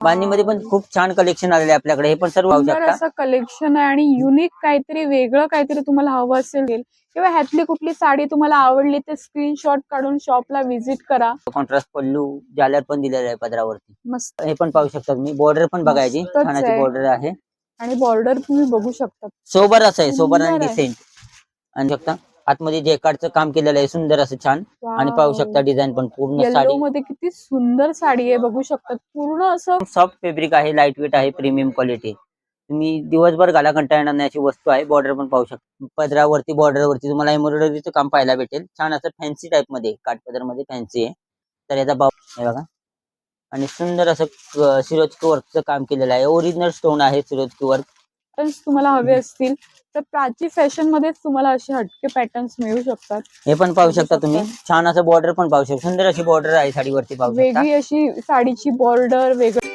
बांधणीमध्ये पण खूप छान कलेक्शन आलेले आहे आपल्याकडे. हे पण सर्व असं कलेक्शन आहे आणि युनिक काहीतरी वेगळं काहीतरी तुम्हाला हवं असेल किंवा ह्यातली कुठली साडी तुम्हाला आवडली तर स्क्रीनशॉट काढून शॉपला व्हिजिट करा. कॉन्ट्रास्ट पल्लू जालर पण दिलेला आहे पदरावरती. मस्त. हे पण पाहू शकता तुम्ही. बॉर्डर पण बघायची मस्तच छानाची आहे. बॉर्डर आहे. आणि बॉर्डर तुम्ही बघू शकता. सोबर असं आहे सोबर आणि सुंदर आहे. डिसेंट आणि शकता आतमध्ये जेकार्डचं काम केलेलं आहे सुंदर असं छान. आणि पाहू शकता डिझाईन पण पूर्ण साडी. मध्ये किती सुंदर साडी आहे बघू शकता. पूर्ण असं सॉफ्ट फॅब्रिक आहे लाइट वेट आहे प्रीमियम क्वालिटी तुम्ही दिवसभर घाला कंटाळा येणार नाही अशी वस्तू आहे. बॉर्डर पण पाहू शकता. पदरावरती बॉर्डरवरती तुम्हाला एम्ब्रॉयडरीचं काम पाहायला भेटेल. छान असं फॅन्सी टाईपमध्ये काठपदरमध्ये फॅन्सी आहे. तर याचा भाव हे बघा. आणि सुंदर असं सिरोजकी वर्कचं काम केलेलं आहे. ओरिजिनल स्टोन आहे सिरोजकी वर्क पॅटर्न्स तुम्हाला हवे असतील तर प्राची फॅशन मध्येच तुम्हाला असे हटके पॅटर्न्स मिळू शकतात. हे पण पाहू शकता तुम्ही. छान असं बॉर्डर पण पाहू शकता. सुंदर अशी बॉर्डर आहे साडीवरती पाहू शकता. वेगळी अशी साडीची बॉर्डर वेगळी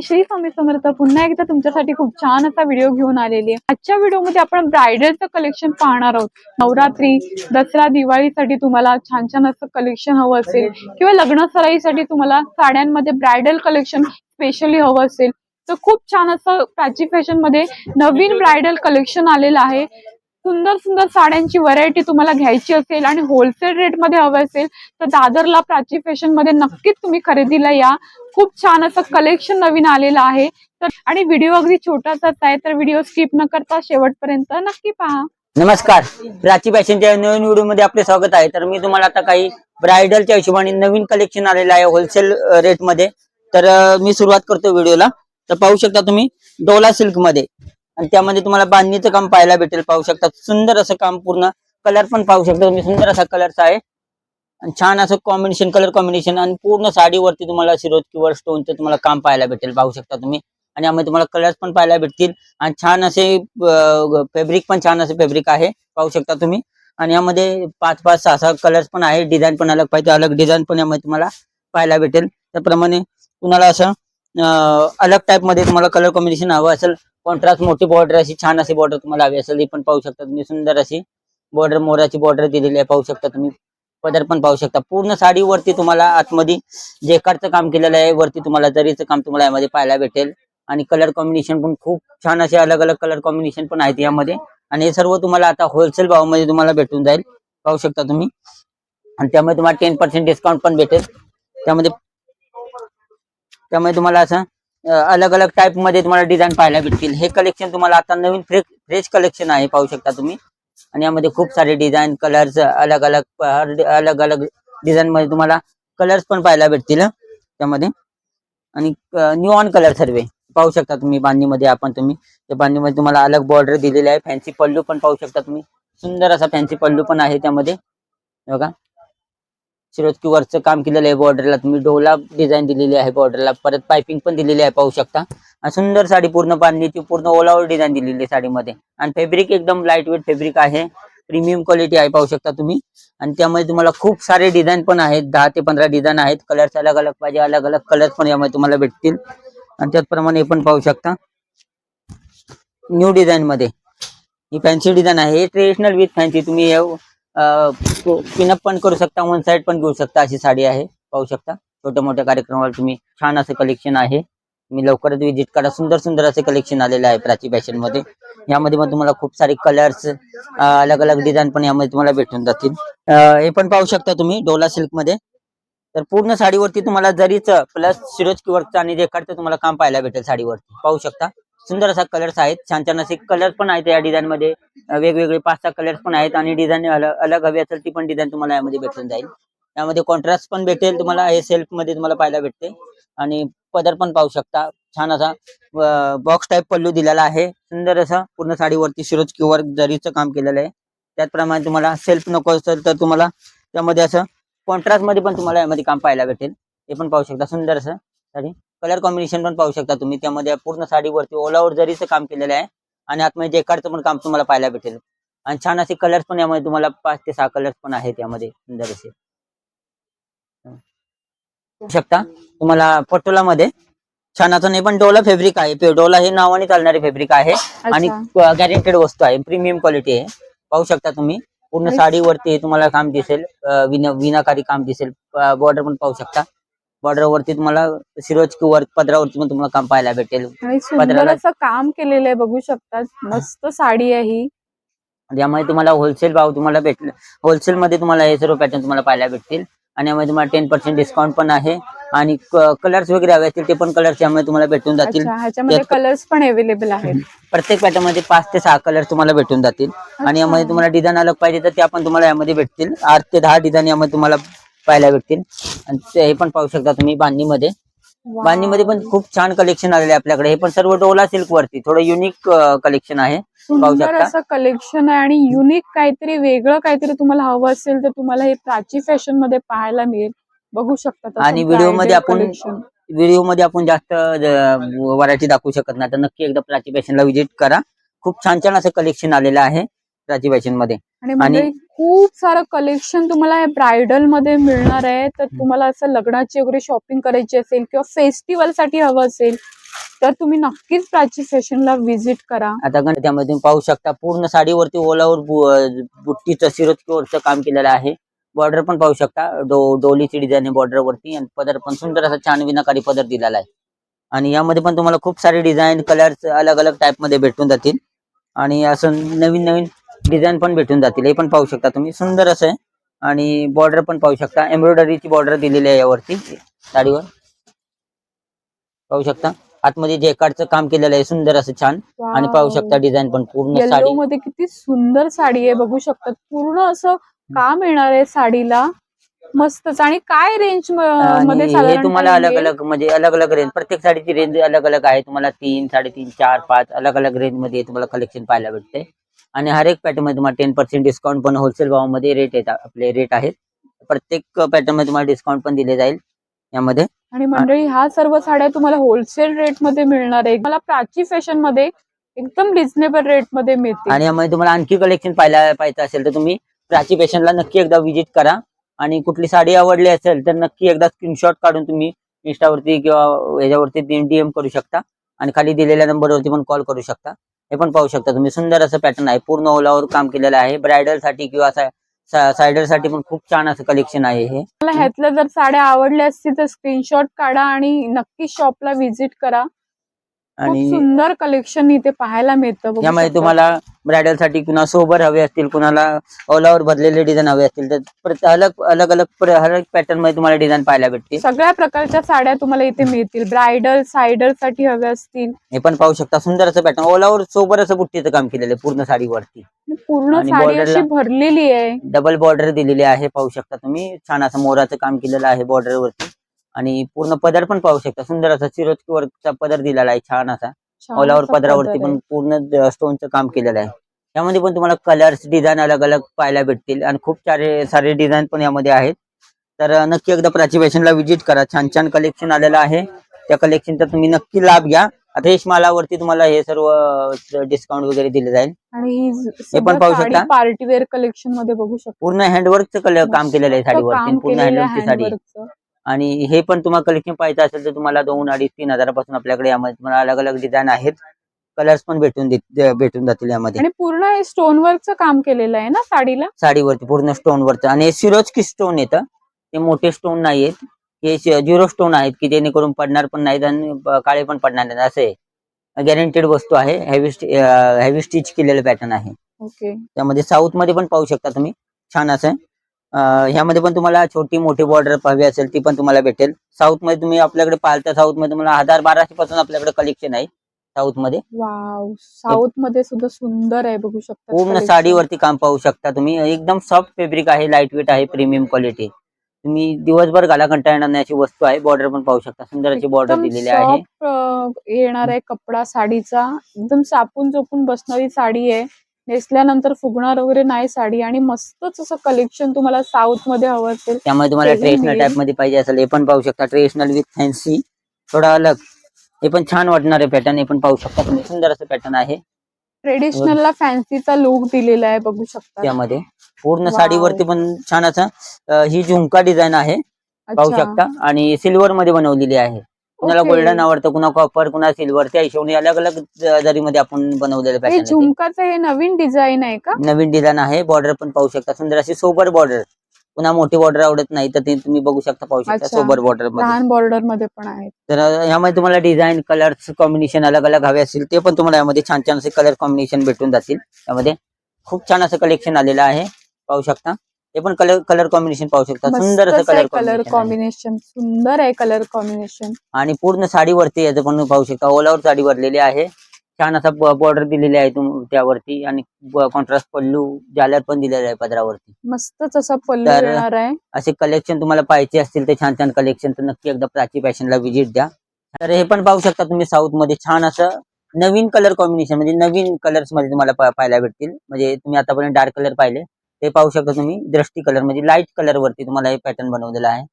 नमस्कार श्री स्वामी समर्थ पुन्हा एकदा तुमच्यासाठी खूप छान असा व्हिडिओ घेऊन आलेली आहे. आजच्या व्हिडिओमध्ये आपण ब्रायडलचं कलेक्शन पाहणार आहोत. नवरात्री दसरा दिवाळीसाठी तुम्हाला छान छान असं कलेक्शन हवं असेल किंवा लग्न सराईसाठी तुम्हाला साड्यांमध्ये ब्रायडल कलेक्शन स्पेशली हवं असेल. तर खूप छान असं प्राची फॅशनमध्ये नवीन ब्रायडल कलेक्शन आलेलं आहे. सुंदर सुंदर साड्यांची व्हरायटी तुम्हाला घ्यायची असेल आणि होलसेल रेटमध्ये हवं असेल तर दादरला प्राची फॅशनमध्ये नक्कीच तुम्ही खरेदीला या. खूप छान असं कलेक्शन नवीन आलेलं आहे. तर आणि व्हिडिओ अगदी छोटासाच आहे तर व्हिडिओ स्किप न करता शेवटपर्यंत नक्की पहा. नमस्कार. प्राची फॅशनच्या नवीन व्हिडिओमध्ये आपले स्वागत आहे. तर मी तुम्हाला आता काही ब्रायडलच्या हिशोबाने नवीन कलेक्शन आलेलं आहे होलसेल रेटमध्ये. तर मी सुरुवात करतो व्हिडिओला तर पाहू शकता तुम्ही डोला सिल्कमध्ये आणि त्यामध्ये तुम्हाला बांधणीचं काम पाहायला भेटेल पाहू शकता. सुंदर असं काम पूर्ण कलर पण पाहू शकता तुम्ही. सुंदर असा कलरचा आहे. आणि छान असं कॉम्बिनेशन कलर कॉम्बिनेशन आणि पूर्ण साडीवरती तुम्हाला शिरोज किंवा स्टोनचं तुम्हाला काम पाहायला भेटेल पाहू शकता तुम्ही. आणि यामध्ये तुम्हाला कलर्स पण पाहायला भेटतील. आणि छान असे फॅब्रिक पण छान असे फॅब्रिक आहे पाहू शकता तुम्ही. आणि यामध्ये पाच पाच सहा सहा कलर्स पण आहे. डिझाईन पण अलग पाहिजे. अलग डिझाईन पण यामध्ये तुम्हाला पाहायला भेटेल. त्याप्रमाणे तुम्हाला असं अलग टाईपमध्ये तुम्हाला कलर कॉम्बिनेशन हवं असेल कॉन्ट्रास्ट मोठी बॉर्डर अशी छान अशी बॉर्डर तुम्हाला हवी असेल ही पण पाहू शकता तुम्ही. सुंदर अशी बॉर्डर मोराची बॉर्डर दिलेली आहे पाहू शकता तुम्ही. पदर पण पाहू शकता. पूर्ण साडीवरती तुम्हाला आतमध्ये जेकारचं काम केलेलं आहे वरती तुम्हाला जरीचं काम तुम्हाला यामध्ये पाहायला भेटेल. आणि कलर कॉम्बिनेशन पण खूप छान असे अलग अलग कलर कॉम्बिनेशन पण आहेत यामध्ये. आणि हे सर्व तुम्हाला आता होलसेल भावामध्ये तुम्हाला भेटून जाईल. पाहू शकता तुम्ही. आणि त्यामध्ये तुम्हाला टेन पर्सेंट डिस्काउंट पण भेटेल. त्यामध्ये त्यामुळे तुम्हाला असं अलग अलग टाईपमध्ये तुम्हाला डिझाईन पाहायला भेटतील. हे कलेक्शन तुम्हाला आता नवीन फ्रेश फ्रेश कलेक्शन आहे पाहू शकता तुम्ही. आणि यामध्ये खूप सारे डिझाईन कलर्स अलग अलग अलग अलग डिझाईन मध्ये तुम्हाला कलर्स पण पाहायला भेटतील त्यामध्ये. आणि न्यू ऑन कलर सर्व. पाहू शकता तुम्ही बांधणीमध्ये आपण तुम्ही. त्या बांधणीमध्ये तुम्हाला अलग बॉर्डर दिलेली आहे. फॅन्सी पल्लू पण पाहू शकता तुम्ही. सुंदर असा फॅन्सी पल्लू पण आहे त्यामध्ये. बघा. शिरोजकी वरचं काम केलेलं आहे बॉर्डरला तुम्ही डोला डिझाईन दिलेली आहे बॉर्डरला परत पायपिंग पण दिलेली आहे पाहू शकता. सुंदर साडी पूर्ण बांधणीची पूर्ण ओलावर डिझाईन दिलेली आहे साडीमध्ये. आणि फॅब्रिक एकदम लाइट वेट फॅब्रिक आहे. प्रीमियम क्वालिटी आहे पाहू शकता तुम्ही. आणि त्यामध्ये तुम्हाला खूप सारे डिझाईन पण आहेत. दहा ते पंधरा डिझाईन आहेत. कलर्स अलग अलग पाहिजे अलग अलग कलर्स पण यामध्ये तुम्हाला भेटतील. आणि त्याचप्रमाणे हे पण पाहू शकता. न्यू डिझाईन मध्ये. ही फॅन्सी डिझाईन आहे. हे ट्रेडिशनल विथ फॅन्सी तुम्ही पिनअप पण करू शकता वन साइड पण घेऊ शकता अशी साडी आहे पाहू शकता. छोट्या मोठ्या कार्यक्रमावर तुम्ही छान असं कलेक्शन आहे. तुम्ही लवकरच विजिट करा. सुंदर सुंदर असे कलेक्शन आलेले आहे प्राची फॅशनमध्ये. यामध्ये पण तुम्हाला खूप सारे कलर्स अलग अलग डिझाईन पण यामध्ये तुम्हाला भेटून जातील. हे पण पाहू शकता तुम्ही डोला सिल्कमध्ये. तर पूर्ण साडीवरती तुम्हाला जरीच प्लस सिरोज वर्कचं आणि रेखाडचं तुम्हाला काम पाहायला भेटेल साडीवरती. पाहू शकता. सुंदर असा कलर्स आहेत. छान छान असे कलर पण आहेत या डिझाईन मध्ये. वेगवेगळे पाच सहा कलर्स पण आहेत आणि डिझाईन अलग हवी असेल ती पण डिझाईन तुम्हाला यामध्ये भेटून जाईल. यामध्ये कॉन्ट्रास्ट पण भेटेल तुम्हाला हे सेल्फमध्ये तुम्हाला पाहायला भेटते. आणि पदर पण पाहू शकता. छान असा बॉक्स टाईप पल्लू दिलेला आहे. सुंदर असा पूर्ण साडीवरती शिरोज किंवा जरीचं काम केलेलं आहे. त्याचप्रमाणे तुम्हाला सेल्फ नको असेल तर तुम्हाला त्यामध्ये असं कॉन्ट्रास्टमध्ये पण तुम्हाला यामध्ये काम पाहायला भेटेल. हे पण पाहू शकता. सुंदर असं साडी कलर कॉम्बिनेशन पण पाहू शकता तुम्ही. त्यामध्ये पूर्ण साडीवरती ओलावर जरीचं काम केलेलं आहे आणि आतमध्ये जेकार्डचं पण काम तुम्हाला पाहायला भेटेल. आणि छान असे कलर्स पण यामध्ये तुम्हाला पाच ते सहा कलर्स पण आहेत यामध्ये सुंदर असे शकता? तुम्हाला पटोला मध्ये छान असं नाही पण डोला फॅब्रिक आहे. डोला हे नावाने चालणारे फॅब्रिक आहे आणि गॅरेंटेड वस्तू आहे. प्रीमियम क्वालिटी आहे. पाहू शकता तुम्ही. पूर्ण साडीवरती तुम्हाला काम दिसेल विना विनाकारी काम दिसेल. बॉर्डर पण पाहू शकता. बॉर्डर वरती तुम्हाला सिरोज किंवा पदरावरती पण तुम्हाला काम पाहायला भेटेल. आणि सुंदर पदराला- असं काम केलेलं आहे बघू शकता मस्त साडी आहे ही. यामध्ये तुम्हाला होलसेल भाव तुम्हाला भेटल होलसेल मध्ये तुम्हाला हे सर्व पॅटर्न तुम्हाला पाहायला भेटतील. आणि यामध्ये तुम्हाला टेन पर्सेंट डिस्काउंट पण आहे. आणि कलर्स वगैरे हवे असतील ते पण कलर्स यामध्ये तुम्हाला भेटून जातील. अच्छा ह्याच्यामध्ये त्यात- कलर्स पण अवेलेबल आहेत. प्रत्येक पॅटर्नमध्ये पाच ते सहा कलर तुम्हाला भेटून जातील. आणि यामध्ये तुम्हाला डिझाईन अलग पाहिजे तर त्या पण तुम्हाला यामध्ये भेटतील. आठ ते दहा डिझाईन यामध्ये तुम्हाला पाहायला भेटतील. आणि ते हे पण पाहू शकता तुम्ही बांधणीमध्ये. बांधणीमध्ये पण खूप छान कलेक्शन आलेले आपल्याकडे. हे पण सर्व डोला सिल्क वरती. थोडं युनिक कलेक्शन आहे. पाहू सुंदर शकता. असं कलेक्शन आहे आणि युनिक काहीतरी वेगळं काहीतरी तुम्हाला हवं असेल तर तुम्हाला हे प्राची फॅशनमध्ये पाहायला मिळेल. बघू शकता तसं आणि video मध्ये bridal आपण- collection. व्हिडिओमध्ये आपण जास्त व्हरायटी दाखवू शकत नाही. तर नक्की एकदा प्राची फॅशनला व्हिजिट करा. खूप छान छान असं कलेक्शन आलेलं आहे प्राची फॅशनमध्ये. आणि म्हणजे खूप सारं कलेक्शन तुम्हाला हे ब्रायडलमध्ये मिळणार आहे. तर तुम्हाला असं लग्नाची वगैरे शॉपिंग करायची असेल किंवा फेस्टिवलसाठी हवं असेल तर तुम्ही नक्कीच प्राची फॅशनला व्हिजिट करा. आता गण त्यामध्ये तुम्ही पाहू शकता पूर्ण साडीवरती ओलावर बुट्टीचं सिरोजकीवरचं काम केलेलं आहे. बॉर्डर पण पाहू शकता डो डोलीची डिझाईन आहे बॉर्डर वरती आणि पदर पण सुंदर असा छान विनाकारी पदर दिलेला आहे. आणि यामध्ये पण तुम्हाला खूप सारे डिझाईन कलर्स अलग अलग टाइपमध्ये भेटून जातील. आणि असं नवीन नवीन डिझाईन पण भेटून जातील. हे पण पाहू शकता तुम्ही. सुंदर असं आहे. आणि बॉर्डर पण पाहू शकता. एम्ब्रॉयडरीची बॉर्डर दिलेली आहे यावरती. साडीवर. पाहू शकता. आतमध्ये जेकार्डचं काम केलेलं आहे सुंदर असं छान. आणि पाहू शकता डिझाईन पण पूर्ण साडी. मध्ये किती सुंदर साडी आहे बघू शकतात पूर्ण असं काम येणार आहे साडीला. मस्तच. आणि काय रेंजमध्ये हे तुम्हाला अलग अलग म्हणजे अलग अलग रेंज प्रत्येक साडीची रेंज अलग अलग आहे. तुम्हाला तीन साडेतीन चार पाच अलग अलग रेंजमध्ये तुम्हाला कलेक्शन पाहायला भेटते. आणि हर एक पॅटर्नमध्ये तुम्हाला टेन पर्सेंट डिस्काउंट पण होलसेल भावामध्ये रेट येतात आपले रेट आहेत. प्रत्येक पॅटर्नमध्ये तुम्हाला डिस्काउंट पण दिले जाईल यामध्ये. आणि मंडळी ह्या सर्व साड्या तुम्हाला होलसेल रेटमध्ये मिळणार आहे मला प्राची फॅशनमध्ये एकदम रिझनेबल रेटमध्ये मिळतील. आणि यामध्ये तुम्हाला आणखी कलेक्शन पाहायला पाहिजे असेल तर तुम्ही प्राची फॅशनला नक्की एकदा व्हिजिट करा. आणि कुठली साडी आवडली असेल तर नक्की एकदा स्क्रीनशॉट काढून तुम्ही इंस्टावरती किंवा याच्यावरती डीएम करू शकता. आणि खाली दिलेल्या नंबरवरती पण कॉल करू शकता. हे पण पाहू शकता तुम्ही. सुंदर असं पॅटर्न आहे. पूर्ण ओलावर काम केलेलं आहे. ब्रायडलसाठी किंवा सायडरसाठी पण खूप छान असं कलेक्शन आहे हे. मला ह्यातल्या जर साड्या आवडल्या असतील तर स्क्रीनशॉट काढा आणि नक्की शॉपला व्हिजिट करा. आणि सुंदर कलेक्शन इथे पाहायला मिळतं यामध्ये. तुम्हाला ब्रायडलसाठी कुणा सोबर हवे असतील कुणाला ओलावर भरलेले डिझाईन हवे असतील तर अलग अलग अलग प्र- हर एक पॅटर्नमध्ये तुम्हाला डिझाईन पाहायला भेटतील. सगळ्या प्रकारच्या साड्या तुम्हाला इथे मिळतील. ब्रायडल सायडरसाठी हव्या असतील. हे पण पाहू शकता सुंदर असं पॅटर्न ओलावर सोबर असं बुट्टीचं काम केलेलं आहे पूर्ण साडीवरती. पूर्ण साडी अशी भरलेली आहे. डबल बॉर्डर दिलेली आहे पाहू शकता तुम्ही. छान असं मोराचं काम केलेलं आहे बॉर्डर वरती. आणि पूर्ण पदर पण पाहू शकता. सुंदर असा सिरोजकी वरचा पदर दिलेला आहे छान असा. ओलावर पदरावरती पदर पण. पूर्ण स्टोनचं काम केलेलं आहे. यामध्ये पण तुम्हाला कलर्स डिझाईन अलग अलग पाहायला भेटतील आणि खूप सारे सारे डिझाईन पण यामध्ये आहेत. तर नक्की एकदा प्राची फॅशनला व्हिजिट करा. छान छान कलेक्शन आलेलं आहे. त्या कलेक्शनचा तुम्ही नक्की लाभ घ्या. आता रेशमालावरती तुम्हाला हे सर्व डिस्काउंट वगैरे दिले जाईल. आणि ही पण पाहू शकता. पार्टीवेअर कलेक्शनमध्ये बघू शकतो. पूर्ण हँडवर्कचं काम केलेलं आहे साडीवरती. पूर्ण हँडवर्कची साडी. आणि हे पण तुम्हाला कलेक्शन पाहिजे असेल तर तुम्हाला दोन अडीच तीन हजारापासून आपल्याकडे यामध्ये तुम्हाला अलग अलग डिझाईन आहेत. कलर्स पण भेटून दे- भेटून जातील यामध्ये. आणि पूर्ण हे स्टोन वर्कचं काम केलेलं आहे ना साडीला? साडीवरती पूर्ण स्टोन वरचं आणि हे सिरोजकी स्टोन येतं. ते मोठे स्टोन नाही आहेत हे झिरो स्टोन आहेत की जेणेकरून पडणार पण नाहीत आणि ब- काळे पण पडणार नाहीत. असं गॅरंटेड वस्तू आहे. हेवी हेवी स्टिच केलेलं पॅटर्न आहे. ओके त्यामध्ये साऊथमध्ये पण पाहू शकता तुम्ही. छान असं ह्यामध्ये पण तुम्हाला छोटी मोठी बॉर्डर हवी असेल ती पण तुम्हाला भेटेल. साऊथमध्ये तुम्ही आपल्याकडे पाहता साऊथमध्ये तुम्हाला हजार बाराशे पासून आपल्याकडे कलेक्शन आहे साऊथमध्ये. वाव साऊथमध्ये सुद्धा सुंदर आहे बघू शकता पूर्ण. साडीवरती काम पाहू शकता तुम्ही. एकदम सॉफ्ट फॅब्रिक आहे लाइट वेट आहे प्रीमियम क्वालिटी तुम्ही दिवसभर घाला कंटाळा येणार नाही अशी वस्तू आहे. बॉर्डर पण पाहू शकता. सुंदर अशी बॉर्डर दिलेली आहे. येणार आहे कपडा साडीचा. एकदम चापून चोपून बसणारी साडी आहे. नेसल्यानंतर फुगणार वगैरे नाही साडी आणि मस्तच असं कलेक्शन तुम्हाला साऊथमध्ये हवं असेल. त्यामध्ये तुम्हाला ट्रेडिशनल. टाइपमध्ये पाहिजे असेल. हे पण पाहू शकता. ट्रेडिशनल विथ फॅन्सी थोडा अलग. हे पण छान वाटणार आहे. पॅटर्न हे पण पाहू शकता तुम्ही. सुंदर असं पॅटर्न आहे. ट्रेडिशनल ला फॅन्सीचा लुक दिलेला आहे बघू शकता. त्यामध्ये. पूर्ण Wow. साडीवरती पण छान असं अं, ही झुमका डिझाईन आहे. पाहू अच्छा. शकता. आणि सिल्वर मध्ये बनवलेली आहे. कुणाला. गोल्डन आवडतं कुणा कॉपर कुणा सिल्वर त्या हिशोबाने अलग अलग जरीमध्ये आपण बनवलेलं हे पॅटर्न झुमकाचं हे नवीन डिझाईन आहे का? नवीन डिझाइन आहे बॉर्डर पण पाहू शकता. सुंदर अशी सोबर बॉर्डर पुन्हा मोठी बॉर्डर आवडत नाही तर ते तुम्ही बघू शकता पाहू शकता अच्छा. सोबर बॉर्डरमध्ये. लहान बॉर्डरमध्ये पण आहेत. तर यामध्ये तुम्हाला डिझाईन कलर्स कॉम्बिनेशन अलग अलग हवे असतील ते पण तुम्हाला यामध्ये छान छान असे कलर कॉम्बिनेशन भेटून जातील. यामध्ये खूप छान असं कलेक्शन आलेलं आहे. पाहू शकता. ते पण कलर कलर कॉम्बिनेशन पाहू शकता. सुंदर असं कलर कलर कॉम्बिनेशन सुंदर आहे कलर कॉम्बिनेशन आणि पूर्ण साडीवरती याचं पण पाहू शकता. ओलावर साडी भरलेली आहे. छान असा बॉर्डर दिलेली आहे त्यावरती. आणि कॉन्ट्रास्ट पल्लू जालर पण दिलेला आहे पदरावरती. मस्तच असा पल्लू तर- येणार आहे. असे कलेक्शन तुम्हाला पाहिजे असतील ते छान छान कलेक्शन तर नक्की एकदा प्राची फॅशनला व्हिजिट द्या. तर हे पण पाहू शकता तुम्ही साऊथमध्ये छान असं नवीन कलर कॉम्बिनेशन म्हणजे नवीन कलर्समध्ये तुम्हाला पाहायला भेटतील. म्हणजे तुम्ही आतापर्यंत डार्क कलर पाहिले. ते पाहू शकता तुम्ही दृष्टी कलर म्हणजे लाइट कलर वरती तुम्हाला हे पॅटर्न बनवलेलं आहे.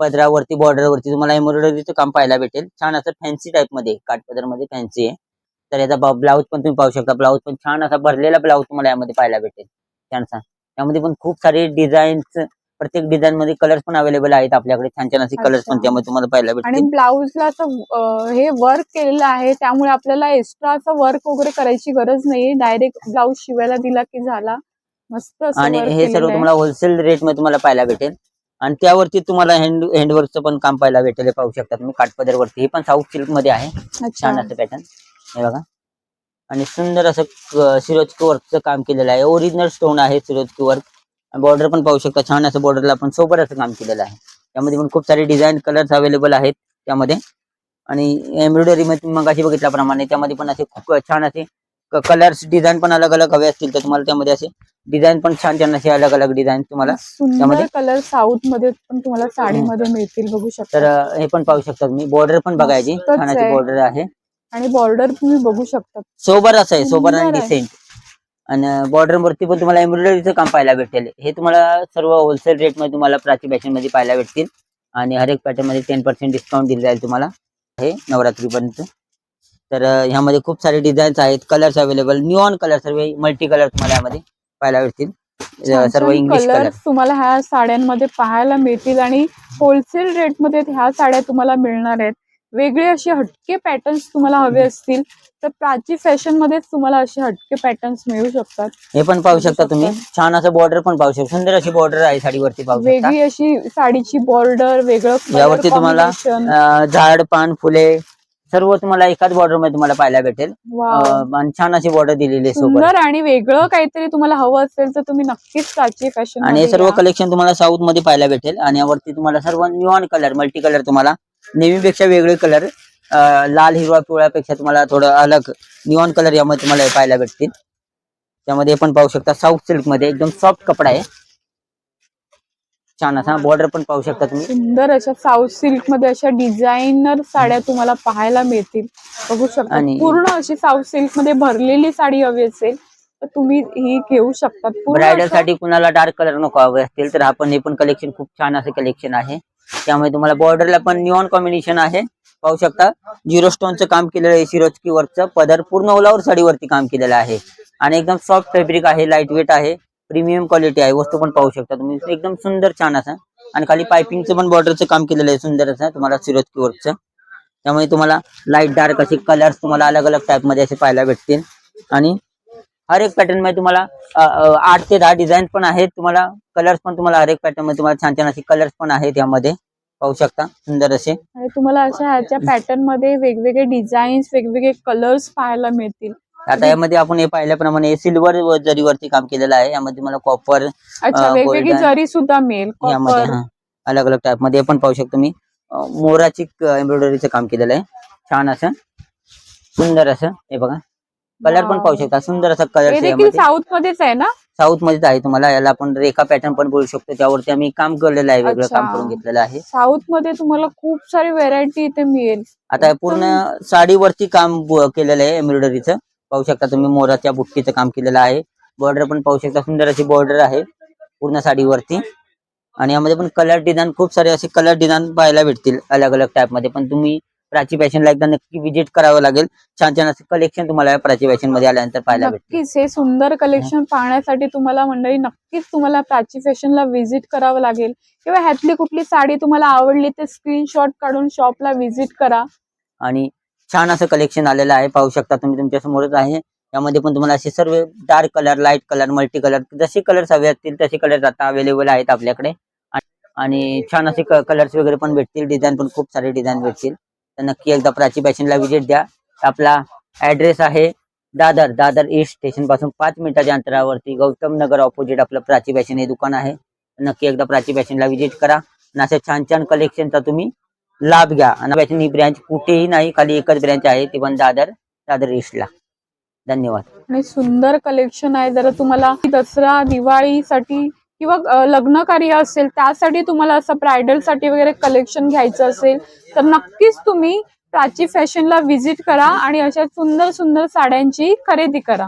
पदरावरती border वरती तुम्हाला एम्ब्रॉयडरीचं काम पाहायला भेटेल. छान असं फॅन्सी टाईपमध्ये काठपदरमध्ये फॅन्सी आहे. तर याचा ब्लाऊज पण तुम्ही पाहू शकता. ब्लाऊज पण छान असा भरलेला ब्लाऊज तुम्हाला यामध्ये पाहायला भेटेल. छानसा त्यामध्ये पण खूप सारे डिझाईन्स प्रत्येक डिझाईन मध्ये कलर्स पण अवेलेबल आहेत आपल्याकडे. छान छान असे कलर्स पण. त्यामध्ये तुम्हाला पाहायला आणि भेटतील ब्लाऊजला असं हे वर्क केलेलं आहे. त्यामुळे आपल्याला एक्स्ट्रा असं वर्क वगैरे करायची गरज नाही डायरेक्ट ब्लाऊज शिवायला दिला की झाला. मस्त असं आणि work हे सर्व केलेलं आहे. तुम्हाला होलसेल रेटमध्ये तुम्हाला पाहायला भेटेल. आणि त्यावरती तुम्हाला हँड हँडवर्कचं पण काम पाहायला भेटेल हे पाहू शकता तुम्ही. काठपदर वरती. हे पण साऊथ सिल्कमध्ये आहे. अच्छा. छान असं पॅटर्न हे बघा. आणि सुंदर असं सिरोजकी वर्कचं काम केलेलं आहे. ओरिजिनल स्टोन आहे सिरोजकी वर्क बॉर्डर पण पाहू शकता. छान असं बॉर्डरला पण सोबत असं काम केलेलं आहे. त्यामध्ये पण खूप सारे डिझाईन कलर्स अवेलेबल आहेत त्यामध्ये. आणि एम्ब्रॉयडरी मध्ये तुम्ही मगाशी बघितल्याप्रमाणे त्यामध्ये पण असे खूप छान असे कलर्स डिझाईन पण अलग अलग हवे असतील तर तुम्हाला त्यामध्ये असे डिझाईन पण छान छान असे अलग अलग डिझाईन तुम्हाला त्यामध्ये- कलर साऊथमध्ये पण तुम्हाला साडीमध्ये मिळतील बघू तर शकता अं, हे पण पाहू शकता तुम्ही. बॉर्डर पण बघायची मस्तच छान अशी आहे. बॉर्डर आहे. आणि बॉर्डर तुम्ही बघू शकता. सोबर असं आहे सोबर आणि. डिसेंट आणि बॉर्डर वरती पण तुम्हाला एम्ब्रॉयडरीचं काम पाहायला भेटेल. हे तुम्हाला सर्व होलसेल रेटमध्ये तुम्हाला प्राची फॅशनमध्ये पाहायला भेटतील. आणि हर एक पॅटर्नमध्ये टेन पर्सेंट डिस्काउंट दिले जाईल तुम्हाला. हे नवरात्रीपर्यंत. तर ह्यामध्ये खूप सारे डिझाईन्स आहेत. कलर्स अवेलेबल न्यूऑन कलर सर्व मल्टी कलर तुम्हाला यामध्ये पाहायला भेटतील. सर्व इंग्लिश कलर तुम्हाला ह्या साड्यांमध्ये पाहायला मिळतील आणि होलसेल रेटमध्ये ह्या साड्या तुम्हाला मिळणार आहेत. वेगळे असे हटके पॅटर्न्स तुम्हाला हवे असतील तर प्राची फॅशन मध्येच तुम्हाला असे हटके पॅटर्न्स मिळू शकतात. हे पण पाहू शकता तुम्ही. छान असं बॉर्डर पण पाहू शकता. सुंदर अशी बॉर्डर आहे साडीवरती पाहू शकता. वेगळी अशी साडीची बॉर्डर वेगळं यावरती तुम्हाला झाड पान फुले सर्व तुम्हाला एकाच बॉर्डरमध्ये तुम्हाला पाहायला भेटेल. Wow. अं, आणि छान अशी बॉर्डर दिलेली आहे सोबत. सुंदर आणि वेगळं काहीतरी तुम्हाला हवं असेल तर तुम्ही नक्कीच प्राची फॅशन आणि हे सर्व कलेक्शन तुम्हाला साऊथमध्ये पाहायला भेटेल. आणि यावरती तुम्हाला सर्व न्यूऑन कलर मल्टी कलर तुम्हाला नेहमीपेक्षा वेगळे कलर लाल हिरवा पिवळ्यापेक्षा तुम्हाला थोडं अलग न्यूऑन कलर यामध्ये तुम्हाला हे पाहायला भेटतील. त्यामध्ये पण पाहू शकता साऊथ सिल्कमध्ये एकदम सॉफ्ट कपडा आहे. छान. असा बॉर्डर पण पाहू शकता तुम्ही. सुंदर अशा साऊथ सिल्कमध्ये अशा डिझायनर साड्या तुम्हाला पाहायला मिळतील. बघू शकता. आणि- पूर्ण अशी साऊथ सिल्कमध्ये भरलेली साडी हवी असेल तर तुम्ही ही घेऊ शकता पूर्ण ब्रायडलसाठी कुणाला डार्क कलर नको हवे असतील तर आपण हे पण कलेक्शन खूप छान असं कलेक्शन आहे. त्यामुळे तुम्हाला बॉर्डरला पण न्यूऑन कॉम्बिनेशन आहे. पाहू शकता. झिरो स्टोनचं काम केलेलं आहे सिरोजकी वर्कचं पदर पूर्ण ओलावर साडीवरती काम केलेलं आहे. आणि एकदम सॉफ्ट फॅब्रिक आहे लाइट वेट आहे. प्रीमियम क्वालिटी आहे वस्तू पण पाहू शकता तुम्ही. एकदम सुंदर छान असं. आणि खाली पायपिंगचं पण बॉर्डरचं काम केलेलं आहे सुंदर असं तुम्हाला सिरोजकी वर्कचं त्यामुळे तुम्हाला लाइट डार्क असे कलर्स तुम्हाला अलग अलग टाईपमध्ये असे पाहायला भेटतील. आणि हर एक पॅटर्नमध्ये तुम्हाला आठ ते दहा डिझाईन पण आहेत. तुम्हाला कलर्स पण तुम्हाला हर एक पॅटर्नमध्ये तुम्हाला छान छान असे कलर्स पण आहेत यामध्ये. पाहू शकता सुंदर असे. तुम्हाला अशा ह्याच्या पॅटर्नमध्ये वेगवेगळे डिझाईन्स वेगवेगळे कलर्स पाहायला मिळतील. आता यामध्ये आपण हे पाहिल्याप्रमाणे सिल्वर जरीवरती काम केलेलं आहे. यामध्ये तुम्हाला कॉपर अच्छा वेगवेगळी. जरी सुद्धा मिळेल. यामध्ये कॉपर हा अलग अलग टाईपमध्ये पण पाहू शकतो मी. मोराची एम्ब्रॉयडरीचं काम केलेलं आहे. छान असं सुंदर असं हे बघा. कलर पण. पाहू शकता सुंदर असा कलर साऊथ मध्येच आहे ना? साऊथ मध्येच आहे तुम्हाला याला आपण रेखा पॅटर्न पण बोलू शकतो. त्यावरती आम्ही काम केलेलं आहे वेगळं. काम करून घेतलेलं आहे. साऊथमध्ये तुम्हाला खूप सारी व्हेरायटी इथे मिळेल. आता पूर्ण साडीवरती काम केलेलं आहे एम्ब्रॉयडरीचं पाहू शकता तुम्ही मोराच्या बुट्टीचं काम केलेलं आहे. बॉर्डर पण पाहू शकता सुंदर अशी बॉर्डर आहे पूर्ण साडीवरती. आणि यामध्ये पण कलर डिझाईन खूप सारे असे कलर डिझाईन पाहायला भेटतील अलग अलग टाईपमध्ये. पण तुम्ही प्राची फॅशनला एकदा नक्की विजिट करावं लागेल. छान छान असं कलेक्शन तुम्हाला प्राची फॅशनमध्ये आल्यानंतर पाहायला नक्कीच हे सुंदर कलेक्शन पाहण्यासाठी तुम्हाला मंडळी नक्कीच तुम्हाला प्राची फॅशनला व्हिजिट करावं लागेल. किंवा ह्यातली कुठली साडी तुम्हाला आवडली ते स्क्रीनशॉट काढून शॉपला व्हिजिट करा. आणि छान असं कलेक्शन आलेलं आहे. पाहू शकता तुम्ही तुमच्या समोरच आहे. यामध्ये पण तुम्हाला असे सर्व dark colour light colour multi colour जसे कलर्स हवे असतील तसे कलर्स आता अवेलेबल आहेत आपल्याकडे. आणि- छान असे कलर्स वगैरे पण भेटतील. डिझाईन पण खूप सारे डिझाईन भेटतील. तर नक्की एकदा प्राची फॅशनला व्हिजिट द्या. आपला ऍड्रेस आहे दादर. दादर ईस्ट स्टेशनपासून पाच मिनिटाच्या अंतरावरती गौतम नगर ऑपोजिट आपलं प्राची फॅशन हे दुकान आहे. नक्की एकदा प्राची फॅशनला व्हिजिट करा. आणि अशा छान छान कलेक्शनचा तुम्ही लाभ घ्या. आणि ही ब्रँच कुठेही नाही खाली एकच ब्रँच आहे ती पण दादर दादर ईस्टला धन्यवाद. आणि सुंदर कलेक्शन आहे. जर तुम्हाला दसरा दिवाळीसाठी किंवा लग्न कार्य असेल त्यासाठी तुम्हाला असं ब्रायडलसाठी वगैरे कलेक्शन घ्यायचं असेल तर नक्कीच तुम्ही प्राची फॅशनला व्हिजिट करा आणि अशा सुंदर सुंदर साड्यांची खरेदी करा.